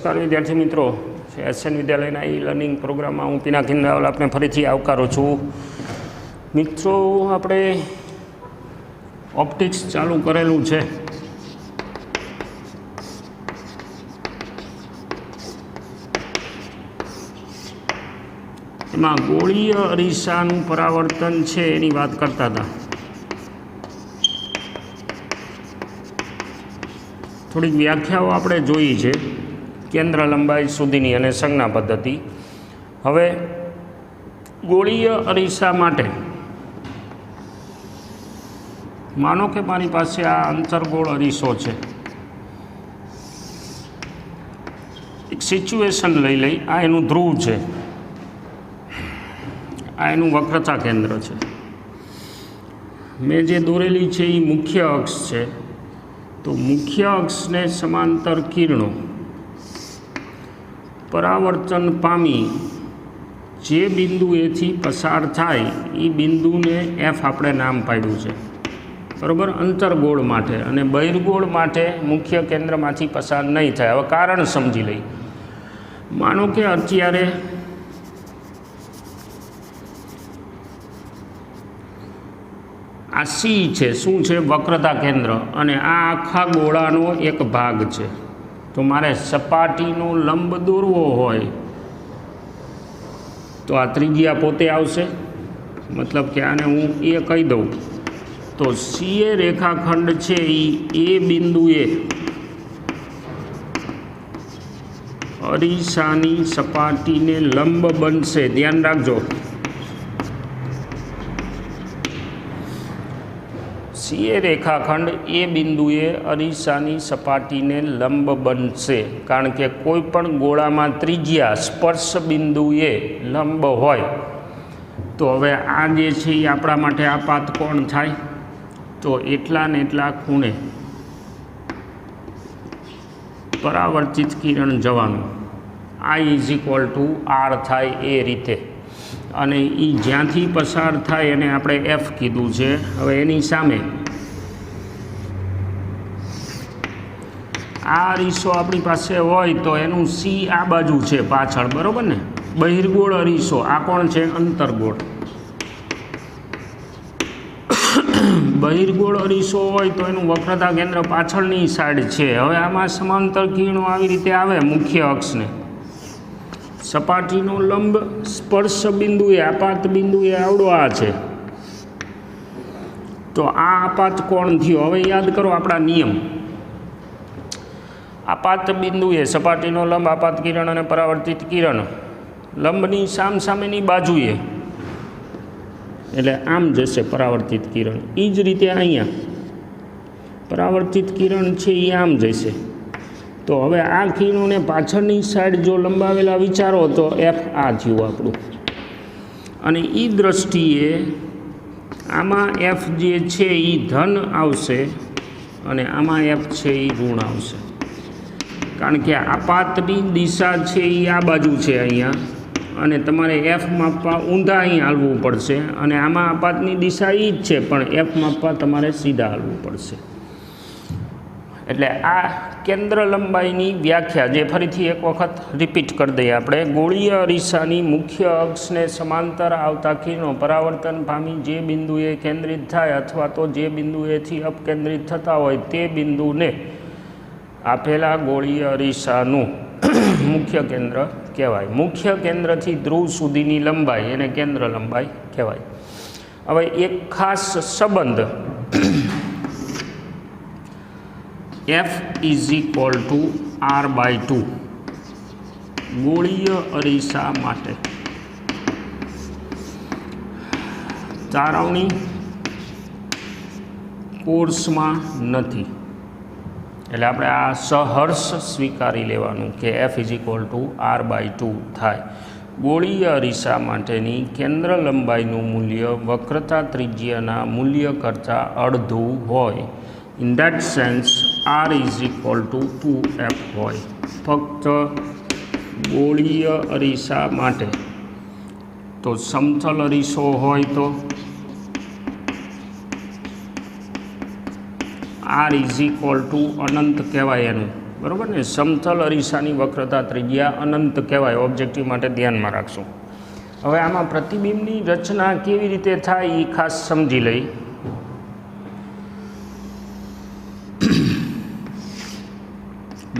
નમસ્કાર વિદ્યાર્થી મિત્રો. એસએન વિદ્યાલયના ઈ લર્નિંગ પ્રોગ્રામમાં હું પિનાકિન રાવલ આપને ફરીથી આવકારું છું. મિત્રો, આપણે ઓપ્ટિક્સ ચાલુ કરેલું છે. એમાં ગોળીય અરીસાનું પરાવર્તન છે એની વાત કરતા હતા. થોડીક વ્યાખ્યાઓ આપણે જોઈ છે. કેન્દ્ર લંબાઈ સુધીની અને સંજ્ઞા પદ્ધતિ. હવે ગોળીય અરીસા માટે માનો કે મારી પાસે આ અંતરગોળ અરીસો છે. એક સિચ્યુએશન લઈ લઈ, આ એનું ધ્રુવ છે. આ એનું વક્રતા કેન્દ્ર છે. મેં જે દોરેલી છે એ મુખ્ય અક્ષ છે. તો મુખ્ય અક્ષને સમાંતર કિરણો પરાવર્તન પામી જે બિંદુ એથી પસાર થાય એ બિંદુને એફ આપણે નામ પાડ્યું છે. બરાબર? અંતરગોળ માટે અને બહિર્ગોળ માટે મુખ્ય કેન્દ્રમાંથી પસાર નહીં થાય. હવે કારણ સમજી લઈ માનો કે અત્યારે આ સી છે. શું છે? વક્રતા કેન્દ્ર. અને આ આખા ગોળાનો એક ભાગ છે. તો મારે સપાટીનો લંબ દોરવો હોય તો આ ત્રિજ્યા પોતે આવશે. મતલબ કે આને હું એ કહી દઉં. તો સી એ રેખાખંડ છે એ એ બિંદુએ અરીસાની સપાટીને લંબ બનશે. ધ્યાન રાખજો. સીએ રેખાખંડ એ બિંદુએ અરીસાની સપાટીને લંબ બનશે. કારણ કે કોઈ પણ ગોળામાં ત્રિજ્યા સ્પર્શ બિંદુએ લંબ હોય. તો હવે આ જે છે એ આપણા માટે આ પાત કોણ થાય? તો એટલા ને એટલા ખૂણે પરાવર્તિત કિરણ જવાનું. આ ઇઝ ઇક્વલ ટુ આર થાય એ રીતે. અને એ જ્યાંથી પસાર થાય એને આપણે એફ કીધું છે. હવે એની સામે. આ અરીસો આપણી પાસે હોય તો એનું સી આ બાજુ છે પાછળ, બરાબર ને? બહિર્ગોળ અરીસો આ કોણ છે? અંતરગોળ. બહિર્ગોળ અરીસો હોય તો એનું વક્રતા કેન્દ્ર પાછળની સાઈડ છે. હવે આમાં સમાંતર કિરણો આવી રીતે આવે મુખ્ય અક્ષને. સપાટીનો લંબ સ્પર્શ બિંદુએ, આપાત બિંદુએ આવડો આ છે. તો આ આપાત કોણ થયો? હવે યાદ કરો આપણા નિયમ. આપાત બિંદુએ સપાટીનો લંબ, આપાત કિરણ અને પરાવર્તિત કિરણ લંબની સામ સામેની બાજુએ. એટલે આમ જશે પરાવર્તિત કિરણ. એ જ રીતે અહીંયા. પરાવર્તિત કિરણ છે એ આમ જશે. તો હવે આ કિરણોને પાછળની સાઈડ જો લંબાવેલા વિચારો તો એફ આ થયું આપણું. અને એ દ્રષ્ટિએ આમાં એફ જે છે એ ધન આવશે અને આમાં એફ છે એ ઋણ આવશે. કારણ કે આપાતની દિશા છે એ આ બાજુ છે અહીંયા. અને તમારે એફ માપવા ઊંધા અહીં હાલવું પડશે અને આમાં આપાતની દિશા એ જ છે, પણ એફ માપવા તમારે સીધા હાલવું પડશે. એટલે આ કેન્દ્ર લંબાઈની વ્યાખ્યા જે ફરીથી એક વખત રિપીટ કરી દઈએ આપણે. ગોળીય અરીસાની મુખ્ય અક્ષને સમાંતર આવતા કિરણો પરાવર્તન પામી જે બિંદુએ કેન્દ્રિત થાય અથવા તો જે બિંદુએથી અપકેન્દ્રિત થતા હોય તે બિંદુને આપેલા ગોળીય અરીસાનું મુખ્ય કેન્દ્ર કહેવાય. મુખ્ય કેન્દ્રથી ધ્રુવ સુધીની લંબાઈ એને કેન્દ્ર લંબાઈ કહેવાય. હવે એક ખાસ સંબંધ F is equal to R by two ગોળીય અરીસા માટે. તારવણી કોર્સમાં નથી. એટલે આપણે આ સહર્ષ સ્વીકારી લેવાનું કે F is equal to R by two થાય. ગોળીય અરીસા માટેની કેન્દ્ર લંબાઈનું મૂલ્ય વક્રતા ત્રિજ્યાના મૂલ્ય કરતાં અડધું હોય. In that sense R is equal to two F હોય. ફક્ત ગોળીય અરીસા માટે. તો સમતલ અરીસો હોય તો? આર ઇઝ ઇક્વલ ટુ અનંત કહેવાય એનું. બરાબર ને? સમતલ અરીસાની વક્રતા ત્રિજ્યા અનંત કહેવાય. ઓબ્જેક્ટિવ માટે ધ્યાનમાં રાખશું. હવે આમાં પ્રતિબિંબની રચના કેવી રીતે થાય એ ખાસ સમજી લઈ.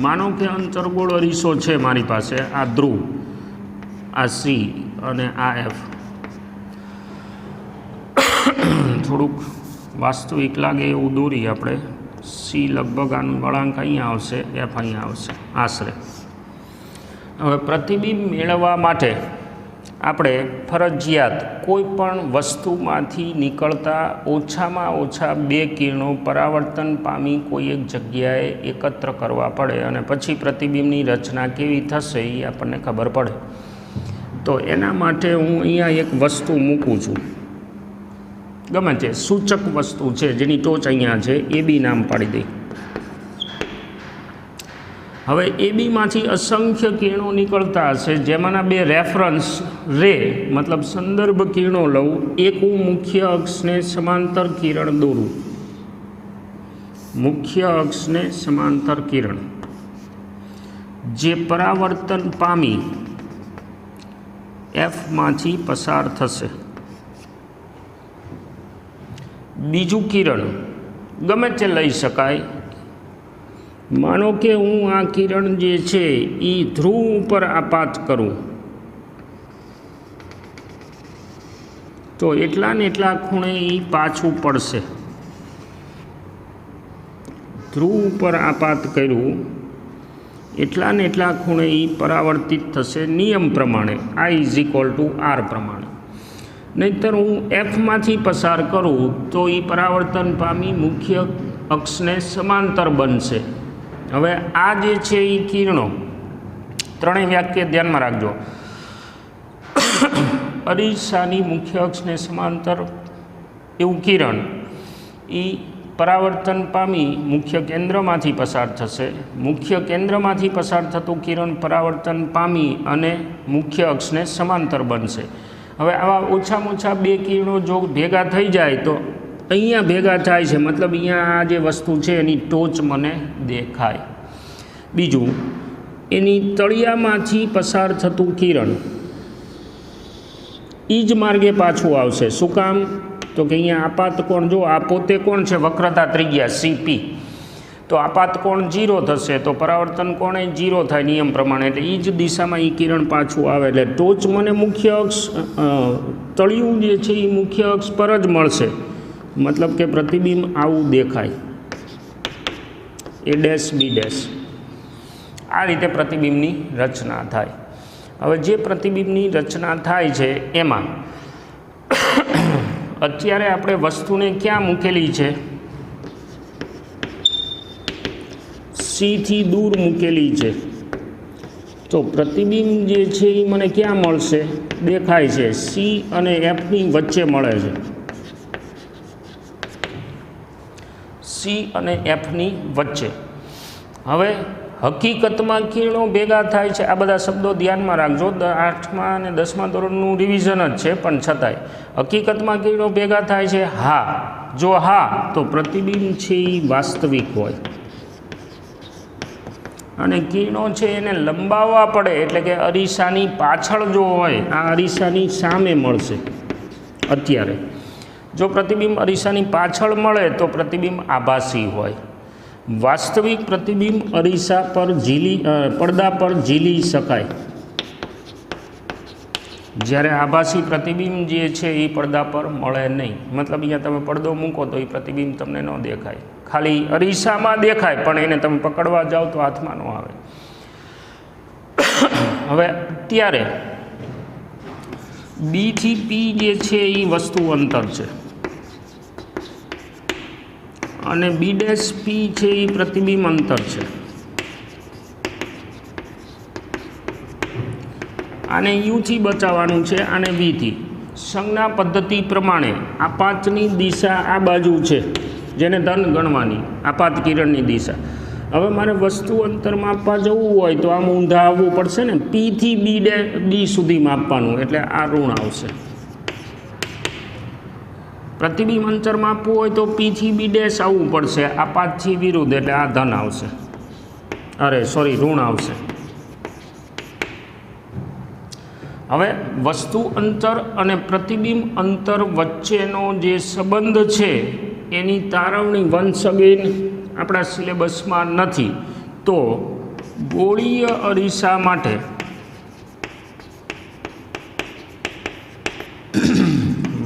માનો કે અંતરગોળ અરીસો છે મારી પાસે, આ ધ્રુવ, આ સી અને આ એફ. થોડુંક વાસ્તવિક લાગે એવું દોરી આપણે. સી લગભગ આનું વળાંક અહીંયા આવશે, એફ અહીંયા આવશે. આશરે. હવે પ્રતિબિંબ મેળવવા માટે આપણે ફરજિયાત કોઈ પણ વસ્તુમાંથી નીકળતા ઓછામાં ઓછા બે કિરણો પરાવર્તન પામી કોઈ એક જગ્યાએ એકત્ર કરવા પડે અને પછી પ્રતિબિંબની રચના કેવી થશે એ આપણને ખબર પડે. તો એના માટે હું અહીંયા એક વસ્તુ મૂકું છું. ગમે તે સૂચક વસ્તુ છે, જેની ટોચ અહીંયા છે, એ બી નામ પાડી દઈ. હવે એ બીમાંથી અસંખ્ય કિરણો નીકળતા હશે. જેમાંના બે રેફરન્સ રે, મતલબ સંદર્ભ કિરણો લઉં, એક હું મુખ્ય અક્ષને સમાંતર કિરણ દોરું. મુખ્ય અક્ષને સમાંતર કિરણ. જે પરાવર્તન પામી એફમાંથી પસાર થશે. બીજું કિરણ, ગમે તે લઈ શકાય માનો કે હું આ કિરણ જે છે એ ધ્રુવ ઉપર આપાત કરું. તો એટલા ને એટલા ખૂણે એ પાછું પડશે. ધ્રુવ ઉપર આપાત કર્યું, એટલા ને એટલા ખૂણે એ પરાવર્તિત થશે નિયમ પ્રમાણે આ ઇઝ ઇક્વલ ટુ આર પ્રમાણે. નહીંતર હું એફમાંથી પસાર કરું તો એ પરાવર્તન પામી મુખ્ય અક્ષને સમાંતર બનશે. હવે આ જે છે એ કિરણો, ત્રણેય વાક્ય ધ્યાનમાં રાખજો. અરીસાની મુખ્ય અક્ષને સમાંતર એવું કિરણ એ પરાવર્તન પામી મુખ્ય કેન્દ્રમાંથી પસાર થશે. મુખ્ય કેન્દ્રમાંથી પસાર થતું કિરણ પરાવર્તન પામી અને મુખ્ય અક્ષને સમાંતર બનશે. હવે આવા ઓછામાં ઓછા બે કિરણો જો ભેગા થઈ જાય તો અહીંયા ભેગા થાય છે. મતલબ અહીંયા આ જે વસ્તુ છે એની ટોચ મને દેખાય. બીજું, એની તળિયામાંથી પસાર થતું કિરણ એ જ માર્ગે પાછું આવશે. શું કામ? તો કે અહીંયા આપાત કોણ? જો, આ પોતે કોણ છે? વક્રતા ત્રિજ્યા, સીપી. તો આપાત કોણ જીરો થશે? તો પરાવર્તન કોણે જીરો થાય નિયમ પ્રમાણે? એટલે એ જ દિશામાં એ કિરણ પાછું આવે. એટલે ટોચ મને મુખ્ય અક્ષ તળિયું જે છે એ મુખ્ય અક્ષ પર જ મળશે. મતલબ કે પ્રતિબિંબ આવું દેખાય. A dash B dash. આ રીતે પ્રતિબિંબની રચના થાય. હવે જે પ્રતિબિંબની રચના થાય છે એમાં અત્યારે આપણે વસ્તુને ક્યાં મૂકેલી છે? સીથી દૂર મૂકેલી છે. તો પ્રતિબિંબ જે છે એ મને ક્યાં મળશે? દેખાય છે. સી અને એફની વચ્ચે મળે છે. સી અને એફની વચ્ચે. હવે હકીકતમાં કિરણો ભેગા થાય છે. આ બધા શબ્દો ધ્યાનમાં રાખજો. આઠમા અને દસમા ધોરણનું રિવિઝન જ છે, પણ છતાંય. હકીકતમાં કિરણો ભેગા થાય છે, હા. જો હા, તો પ્રતિબિંબ છે એ વાસ્તવિક હોય. અને કિરણો છે એને લંબાવવા પડે, એટલે કે અરીસાની પાછળ જો હોય, આ અરીસાની સામે મળશે, અત્યારે. જો પ્રતિબિંબ અરીસાની પાછળ મળે તો પ્રતિબિંબ આભાસી હોય. વાસ્તવિક પ્રતિબિંબ અરીસા પર ઝીલી પડદા પર ઝીલી શકાય. જ્યારે આભાસી પ્રતિબિંબ જે છે એ પડદા પર મળે નહીં. મતલબ અહીંયા તમે પડદો મૂકો તો એ પ્રતિબિંબ તમને ન દેખાય. ખાલી અરીસામાં દેખાય, પણ એને તમે પકડવા જાઓ તો હાથમાં ન આવે. હવે અત્યારે બીથી પી જે છે એ વસ્તુ અંતર છે. અને બી ડેશ પી છે એ પ્રતિબિંબ અંતર છે. આને યુથી બચાવવાનું છે, આને વીથી સંજ્ઞા પદ્ધતિ પ્રમાણે આપાતની દિશા આ બાજુ છે, જેને ધન ગણવાની, આપાત કિરણની દિશા. હવે મારે વસ્તુ અંતર માપવા જવું હોય તો આમ ઊંધા આવવું પડશે ને? પીથી બી ડે બી સુધી માપવાનું, એટલે આ ઋણ આવશે. પ્રતિબિંબ અંતરમાં આપવું હોય તો પીથી બી ડેશ આવવું પડશે. આ પાંચથી વિરુદ્ધ એટલે આ ધન આવશે. અરે સોરી ઋણ આવશે. હવે વસ્તુ અંતર અને પ્રતિબિંબ અંતર વચ્ચેનો જે સંબંધ છે, એની તારવણી વંશ અગેન આપણા સિલેબસમાં નથી. તો ગોળીય અરીસા માટે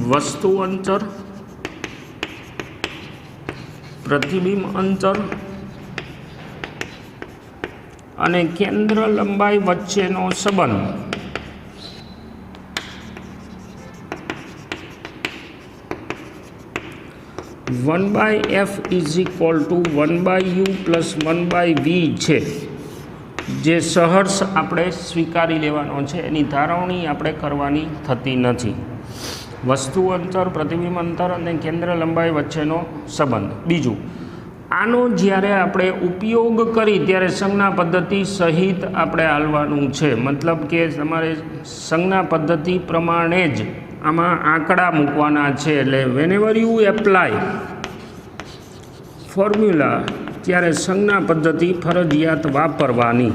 વસ્તુ અંતર પ્રતિબિંબ અંતર અને કેન્દ્ર લંબાઈ વચ્ચેનો સંબંધ. One by F is equal to one by U plus one by V છે. જે સહર્ષ આપણે સ્વીકારી લેવાનો છે. એની ધારવણી આપણે કરવાની થતી નથી. વસ્તુ અંતર, પ્રતિબિંબ અંતર અને કેન્દ્ર લંબાઈ વચ્ચેનો સંબંધ. બીજું, આનો જ્યારે આપણે ઉપયોગ કરી ત્યારે સંજ્ઞા પદ્ધતિ સહિત આપણે હાલવાનું છે. મતલબ કે તમારે સંજ્ઞા પદ્ધતિ પ્રમાણે જ આમાં આંકડા મૂકવાના છે. એટલે વેનેવર યુ એપ્લાય ફોર્મ્યુલા ત્યારે સંજ્ઞા પદ્ધતિ ફરજિયાત વાપરવાની.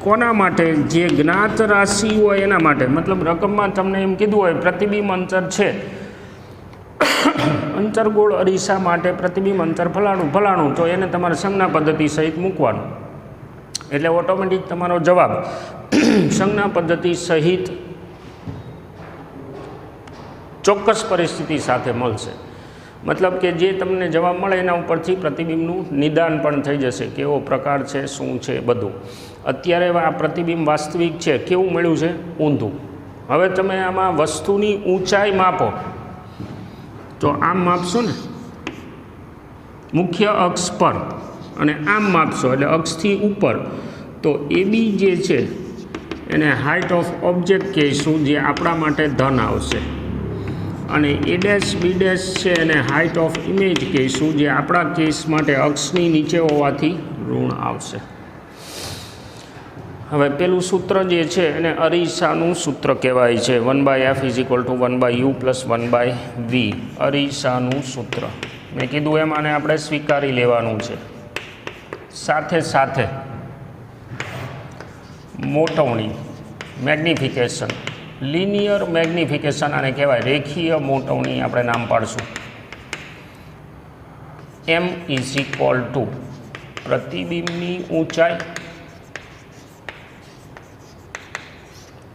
કોના માટે? જે જ્ઞાત રાશિ હોય એના માટે. મતલબ રકમમાં તમને એમ કીધું હોય, પ્રતિબિંબ અંતર છે. અંતરગોળ અરીસા માટે પ્રતિબિંબ અંતર ફલાણું ફલાણું. તો એને તમારે સંજ્ઞા પદ્ધતિ સહિત મૂકવાનું. એટલે ઓટોમેટિક તમારો જવાબ. સંજ્ઞા પદ્ધતિ સહિત ચોક્કસ પરિસ્થિતિ સાથે મળશે. મતલબ કે જે તમને જવાબ મળે એના ઉપરથી પ્રતિબિંબનું નિદાન પણ થઈ જશે કેવો પ્રકાર છે, શું છે બધું. અત્યારે આ પ્રતિબિંબ વાસ્તવિક છે, કેવું મળ્યું છે? ઊંધું. હવે તમે આમાં વસ્તુની ઊંચાઈ માપો. તો આમ માપશો ને. મુખ્ય અક્ષ પર. અને આમ માપશો, એટલે અક્ષથી ઉપર. તો એ બી જે છે, એને હાઇટ ઓફ ઓબ્જેક્ટ કહીશું, જે આપણા માટે ધન આવશે. અને એ ડેશ બી ડેશ છે એને હાઇટ ઓફ ઇમેજ કહીશું, જે આપણા કેસ માટે અક્ષની નીચે હોવાથી ઋણ આવશે. હવે પેલું સૂત્ર જે છે એને અરીસાનું સૂત્ર કહેવાય છે. One by F is equal to one by U plus one by V અરીસાનું સૂત્ર. મેં કીધું એમ આને આપણે સ્વીકારી લેવાનું છે. સાથે સાથે મોટવણી મેગ્નિફિકેશન લિનિયર મેગ્નિફિકેશન આને કહેવાય. રેખીય મોટવણી આપણે નામ પાડશું. એમ ઇઝ ઇક્વલ ટુ પ્રતિબિંબની ઊંચાઈ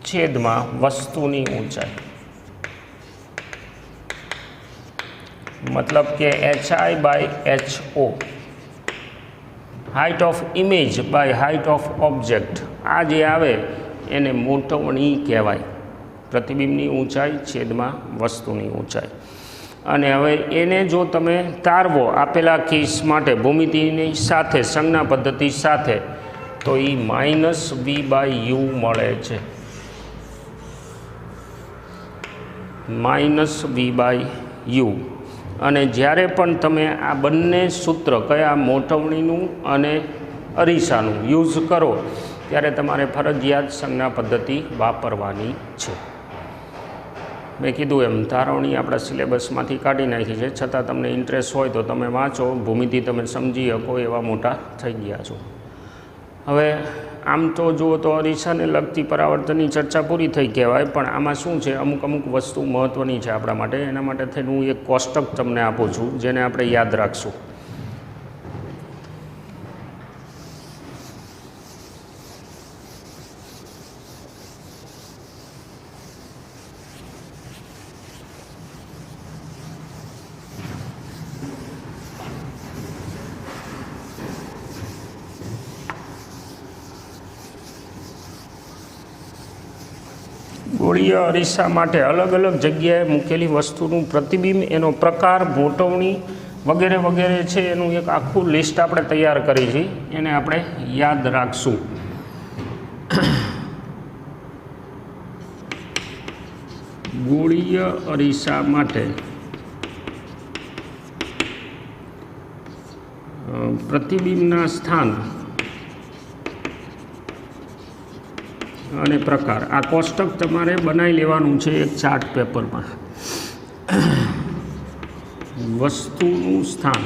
છેદમાં વસ્તુની ઊંચાઈ. મતલબ કે H I by H O height of image by height of object આ જે આવે, એને મોટવણી કહેવાય. પ્રતિબિંબની ઊંચાઈ છેદમાં વસ્તુની ઊંચાઈ. અને હવે એને જો તમે તારવો આપેલા કેસ માટે ભૂમિતિની સાથે, સંજ્ઞા પદ્ધતિ સાથે, તો એ માઇનસ વી બાય યુ મળે છે. Minus V by U. અને જ્યારે પણ તમે આ બંને સૂત્ર કયા મોટવણીનું અને અરીસાનું યુઝ કરો, ત્યારે તમારે ફરજિયાત સંજ્ઞા પદ્ધતિ વાપરવાની છે. મેં કીધું એમ તારવણી આપણા સિલેબસમાંથી કાઢી નાખી છે. છતાં તમને ઇન્ટરેસ્ટ હોય તો તમે વાંચો. ભૂમિતિ તમે સમજી શકો એવા મોટા થઈ ગયા છો. હવે આમ તો જુઓ તો અરીસાને લગતી પરાવર્તનની ચર્ચા પૂરી થઈ કહેવાય, પણ આમાં શું છે? અમુક અમુક વસ્તુ મહત્ત્વની છે આપણા માટે. એના માટે થઈને હું એક કોષ્ટક તમને આપું છું, જેને આપણે યાદ રાખશું. ગોળીય અરીસા માટે અલગ અલગ જગ્યાએ મૂકેલી વસ્તુનું પ્રતિબિંબ, એનો પ્રકાર મોટવણી વગેરે વગેરે છે, એનું એક આખું લિસ્ટ આપણે તૈયાર કરી છે. એને આપણે યાદ રાખશું. ગોળીય અરીસા માટે પ્રતિબિંબના સ્થાન અને પ્રકાર. આ કોષ્ટક તમારે બનાવી લેવાનું છે એક ચાર્ટ પેપરમાં. વસ્તુનું સ્થાન.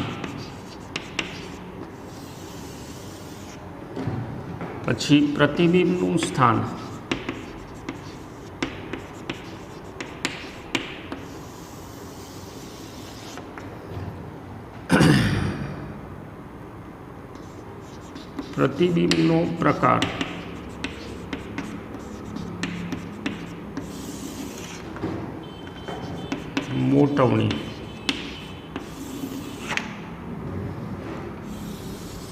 પછી પ્રતિબિંબનું સ્થાન. પ્રતિબિંબનો પ્રકાર. મોટવણી.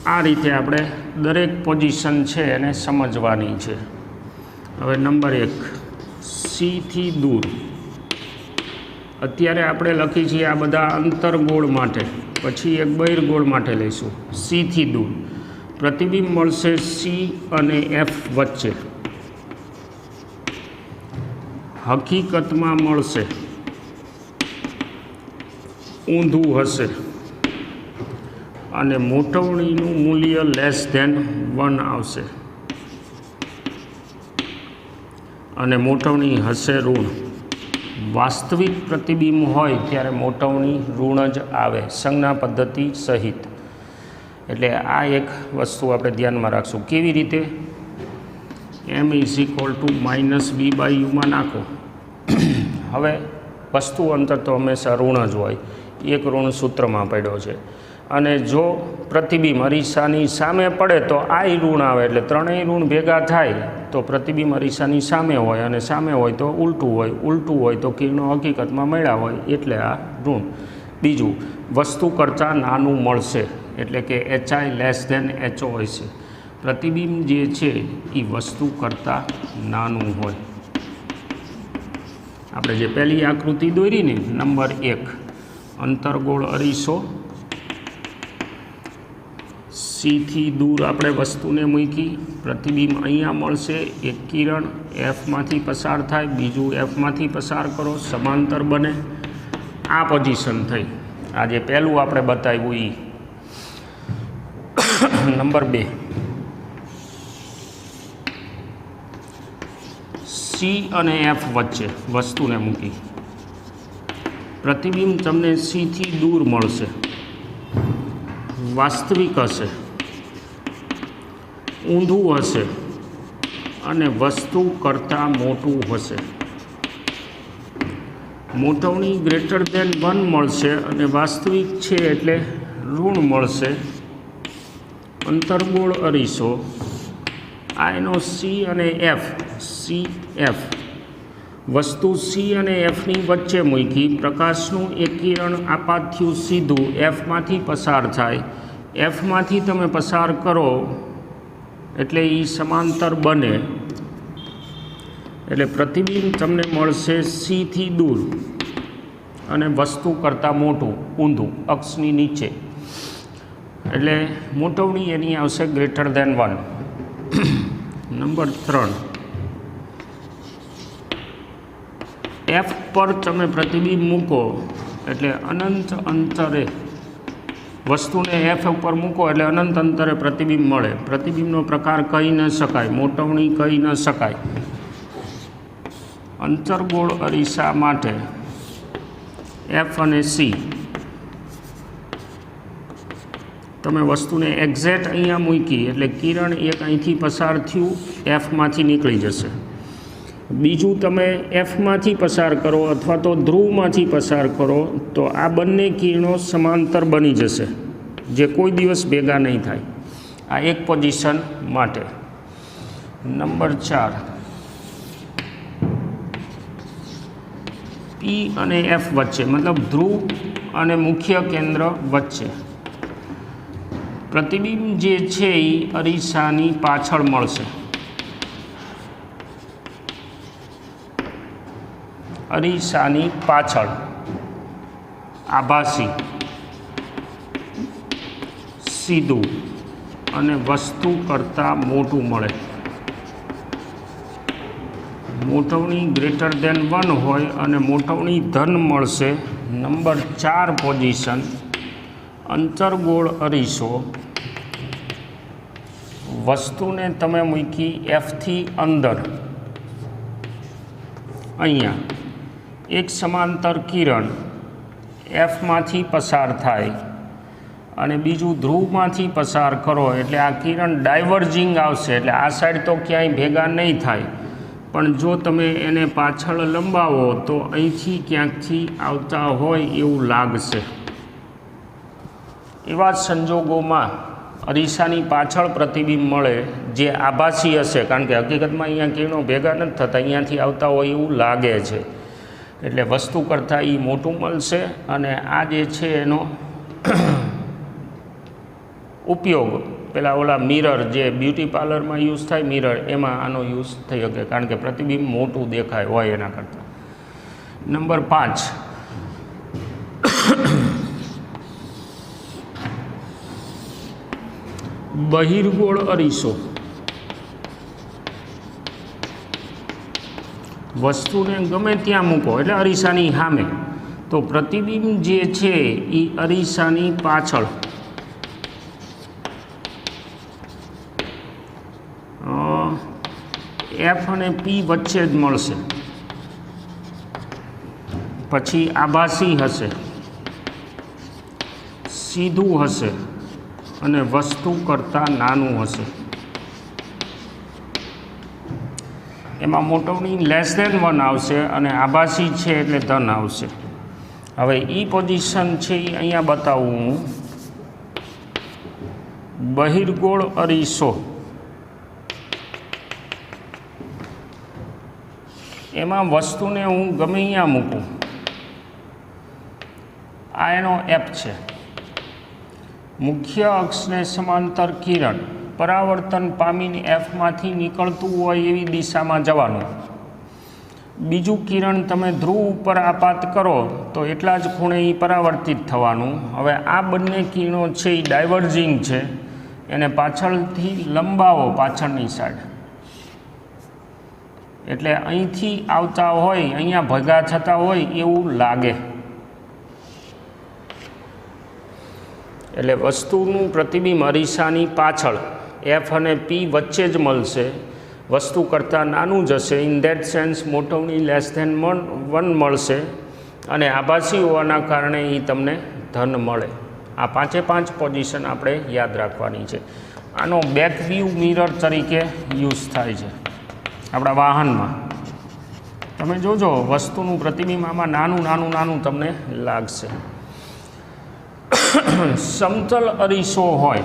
આ રીતે આપણે દરેક પોઝિશન છે એને સમજવાની છે. હવે નંબર એક સીથી દૂર. અત્યારે આપણે લખી છીએ આ બધા અંતરગોળ માટે. પછી એક બહિર્ગોળ માટે લઈશું. સીથી દૂર. પ્રતિબિંબ મળશે સી અને એફ વચ્ચે. હકીકતમાં મળશે. ઊંધું હશે. અને મોટવણીનું મૂલ્ય લેસ ધેન વન આવશે. અને મોટવણી હશે ઋણ. વાસ્તવિક પ્રતિબિંબ હોય ત્યારે મોટવણી ઋણ જ આવે, સંજ્ઞા પદ્ધતિ સહિત. એટલે આ એક વસ્તુ આપણે ધ્યાનમાં રાખશું. કેવી રીતે? M is equal to minus B by યુમાં નાખો. હવે વસ્તુ અંતર તો હંમેશા ઋણ જ હોય. એક ઋણ સૂત્રમાં પડ્યો છે. અને જો પ્રતિબિંબ અરીસાની સામે પડે તો આ ઋણ આવે એટલે ત્રણેય ઋણ ભેગા થાય તો પ્રતિબિંબ અરીસાની સામે હોય અને સામે હોય તો ઉલટું હોય ઉલટું હોય તો કિરણો હકીકતમાં મળ્યા હોય એટલે આ ઋણ. બીજું, વસ્તુ કરતાં નાનું મળશે એટલે કે એચઆઈ લેસ ધેન એચઓ હોય છે. પ્રતિબિંબ જે છે એ વસ્તુ કરતાં નાનું હોય. આપણે જે પહેલી આકૃતિ દોરી ને નંબર એક અંતરગોળ અરીસો. સીથી દૂર આપણે વસ્તુને મૂકી પ્રતિબિંબ અહીંયા મળશે. એક કિરણ એફમાંથી પસાર થાય, બીજું એફમાંથી પસાર કરો, સમાંતર બને. આ પોઝિશન થઈ. આ જે પહેલું આપણે બતાવ્યું એ નંબર બે. સી અને એફ વચ્ચે વસ્તુને મૂકી. પ્રતિબિંબ તમને સીથી દૂર મળશે. વાસ્તવિક હશે. ઊંધું હશે અને વસ્તુ કરતાં મોટું હશે. મોટવણી ગ્રેટર દેન વન મળશે અને વાસ્તવિક છે એટલે ઋણ મળશે. અંતર્ગોળ અરીસો. આ એનો સી અને એફ સી એફ વસ્તુ સી અને એફની વચ્ચે મૂકી પ્રકાશનું એક કિરણ આપાત સીધું એફમાંથી પસાર થાય. એફમાંથી તમે પસાર કરો, એટલે એ સમાંતર બને. એટલે પ્રતિબિંબ તમને મળશે સીથી દૂર અને વસ્તુ કરતાં મોટું, ઊંધું, અક્ષની નીચે. એટલે મોટવણી એની આવશે ગ્રેટર દેન વન નંબર ત્રણ. એફ પર તમે પ્રતિબિંબ મૂકો, એટલે અનંત અંતરે વસ્તુને એફ ઉપર મૂકો, એટલે અનંત અંતરે પ્રતિબિંબ મળે. પ્રતિબિંબનો પ્રકાર કહી ન શકાય, મોટવણી કહી ન શકાય. અંતરગોળ અરીસા માટે એફ અને સી તમે વસ્તુને એક્ઝેક્ટ અહીંયા મૂકી, એટલે કિરણ એક અહીંથી પસાર થયું એફમાંથી નીકળી જશે. બીજું તમે એફમાંથી પસાર કરો અથવા તો ધ્રુવમાંથી પસાર કરો, તો આ બંને કિરણો સમાંતર બની જશે, જે કોઈ દિવસ ભેગા નહીં થાય. આ એક પોઝિશન માટે. નંબર ચાર. પી અને એફ વચ્ચે, મતલબ ધ્રુવ અને મુખ્ય કેન્દ્ર વચ્ચે. પ્રતિબિંબ જે છે એ અરીસાની પાછળ મળશે. અરીસાની પાછળ. આભાસી. સીધું. અને વસ્તુ કરતાં મોટું મળે. મોટવણી ગ્રેટર દેન વન હોય અને મોટવણી ધન મળશે. નંબર ચાર પોઝિશન. અંતરગોળ અરીસો. વસ્તુને તમે મૂકી એફથી અંદર. અહીંયા. એક સમાંતર કિરણ એફમાંથી પસાર થાય અને બીજું ધ્રુવમાંથી પસાર કરો એટલે આ કિરણ ડાયવર્જિંગ આવશે. એટલે આ સાઈડ તો ક્યાંય ભેગા નહીં થાય. પણ જો તમે એને પાછળ લંબાવો તો અહીંથી ક્યાંકથી આવતા હોય એવું લાગશે. એવા સંજોગોમાં અરીસાની પાછળ પ્રતિબિંબ મળે જે આભાસી હશે. કારણ કે હકીકતમાં અહીંયા કિરણો ભેગા નથી થતા. અહીંયાથી આવતા હોય એવું લાગે છે. એટલે વસ્તુ કરતાં એ મોટું મળશે અને આ જે છે એનો ઉપયોગ, પેલા ઓલા મિરર જે બ્યુટી પાર્લરમાં યુઝ થાય મિરર એમાં આનો યુઝ થઈ શકે. કારણ કે પ્રતિબિંબ મોટું દેખાય હોય એના કરતાં. નંબર પાંચ. બહિર્ગોળ અરીસો. વસ્તુને ગમે ત્યાં મૂકો, એટલે અરીસાની સામે. તો પ્રતિબિંબ જે છે એ અરીસાની પાછળ. એફ અને પી વચ્ચે જ મળશે. પછી આભાસી હશે. સીધું હશે અને વસ્તુ કરતાં નાનું હશે. એમાં મોટવણી લેસ દેન વન આવશે અને આભાસી છે એટલે ધન આવશે. હવે એ પોઝિશન છે એ અહીંયા બતાવું. હું બહિર્ગોળ અરીસો. એમાં વસ્તુને હું ગમે અહીંયા મૂકું. આ એનો એપ છે. મુખ્ય અક્ષને સમાંતર કિરણ. પરાવર્તન પામીને એફમાંથી નીકળતું હોય એવી દિશામાં જવાનું. બીજું કિરણ તમે ધ્રુવ ઉપર આપાત કરો તો એટલા જ ખૂણે એ પરાવર્તિત થવાનું. હવે આ બંને કિરણો છે એ ડાયવર્જિંગ છે. એને પાછળથી લંબાવો પાછળની સાઈડ એટલે અહીંથી આવતા હોય, અહીંયા ભેગા થતા હોય એવું લાગે. એટલે વસ્તુનું પ્રતિબિંબ અરીસાની પાછળ. એફ અને પી વચ્ચે જ મળશે. વસ્તુ કરતાં નાનું જશે ઇન ધેટ સેન્સ મોટવણી લેસ ધેન વન મળશે. અને આભાસી હોવાના કારણે એ તમને ધન મળે. આ પાંચે પાંચ પોઝિશન આપણે યાદ રાખવાની છે. આનો બેક વ્યૂ મિરર તરીકે યુઝ થાય છે. આપણા વાહનમાં. તમે જોજો, વસ્તુનું પ્રતિબિંબ આમાં નાનું નાનું નાનું તમને લાગશે. સમતલ અરીસો હોય.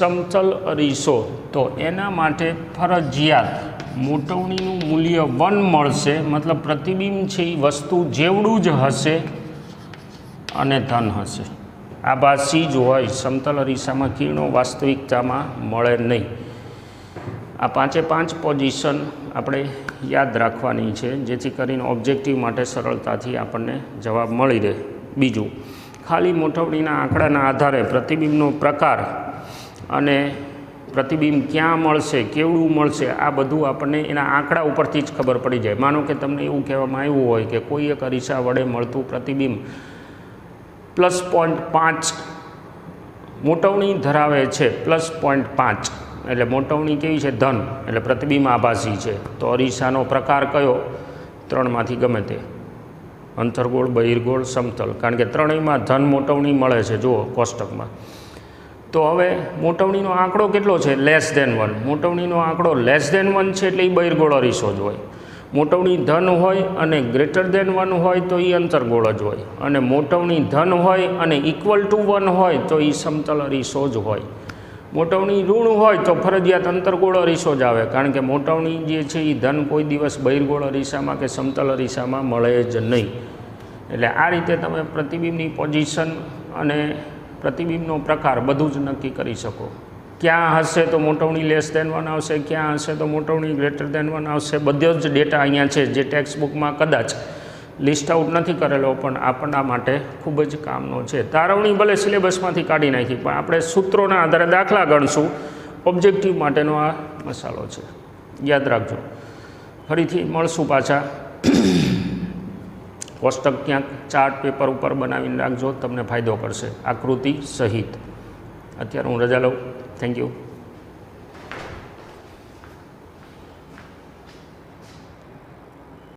સમતલ અરીસો. તો એના માટે ફરજિયાત મોટવણીનું મૂલ્ય વન મળશે, મતલબ પ્રતિબિંબ છે એ વસ્તુ જેવડું જ હશે અને ધન હશે. આભાસી જ હોય, સમતલ અરીસામાં કિરણો વાસ્તવિકતામાં મળે નહીં. આ પાંચે પાંચ પોઝિશન આપણે યાદ રાખવાની છે, જેથી કરીને ઓબ્જેક્ટિવ માટે સરળતાથી આપણને જવાબ મળી રહે. બીજું, ખાલી મોટવણીના આંકડાના આધારે પ્રતિબિંબનો પ્રકાર અને પ્રતિબિંબ ક્યાં મળશે, કેવડું મળશે, આ બધું આપણને એના આંકડા ઉપરથી જ ખબર પડી જાય. માનો કે તમને એવું કહેવામાં આવ્યું હોય કે કોઈ એક અરીસા વડે મળતું પ્રતિબિંબ પ્લસ પોઈન્ટ પાંચ મોટવણી ધરાવે છે, પ્લસ પોઈન્ટ પાંચ. એટલે મોટવણી કેવી છે? ધન. એટલે પ્રતિબિંબ આભાસી છે. તો અરીસાનો પ્રકાર કયો? ત્રણમાંથી ગમે તે. અંતરગોળ, બહિર્ગોળ, સમતલ. કારણ કે ત્રણેયમાં ધન મોટવણી મળે છે. જુઓ, કોષ્ટકમાં. તો હવે મોટવણીનો આંકડો કેટલો છે? લેસ દેન વન મોટવણીનો આંકડો લેસ દેન વન છે એટલે એ બહિર્ગોળ અરીસો જ હોય. મોટવણી ધન હોય અને ગ્રેટર દેન વન હોય તો એ અંતરગોળ જ હોય. અને મોટવણી ધન હોય અને ઇક્વલ ટુ વન હોય તો એ સમતલ અરીસો જ હોય. મોટવણી ઋણ હોય તો ફરજિયાત અંતરગોળ અરીસો જ આવે. કારણ કે મોટવણી જે છે એ ધન કોઈ દિવસ બહિર્ગોળ અરીસામાં કે સમતલ અરીસામાં મળે જ નહીં. એટલે આ રીતે તમે પ્રતિબિંબની પોઝિશન અને પ્રતિબિંબનો પ્રકાર બધું જ નક્કી કરી શકો. ક્યાં હશે તો મોટવણી લેસ દેન વન આવશે, ક્યાં હશે તો મોટવણી ગ્રેટર દેન વન આવશે, બધો જ ડેટા અહીંયા છે જે ટેક્સ્ટ બુકમાં કદાચ લિસ્ટ આઉટ નથી કરેલો, પણ આપણા માટે ખૂબ જ કામનો છે. તારવણી ભલે સિલેબસમાંથી કાઢી નાખી, પણ આપણે સૂત્રોના આધારે દાખલા ગણશું. ઓબ્જેક્ટિવ માટેનો આ મસાલો છે. યાદ રાખજો. ફરીથી મળશું પાછા. કોષ્ટક ક્યાંક ચાર્ટ પેપર ઉપર બનાવીને રાખજો, તમને ફાયદો કરશે. આકૃતિ સહિત. અત્યારે હું રજા લઉં. Thank you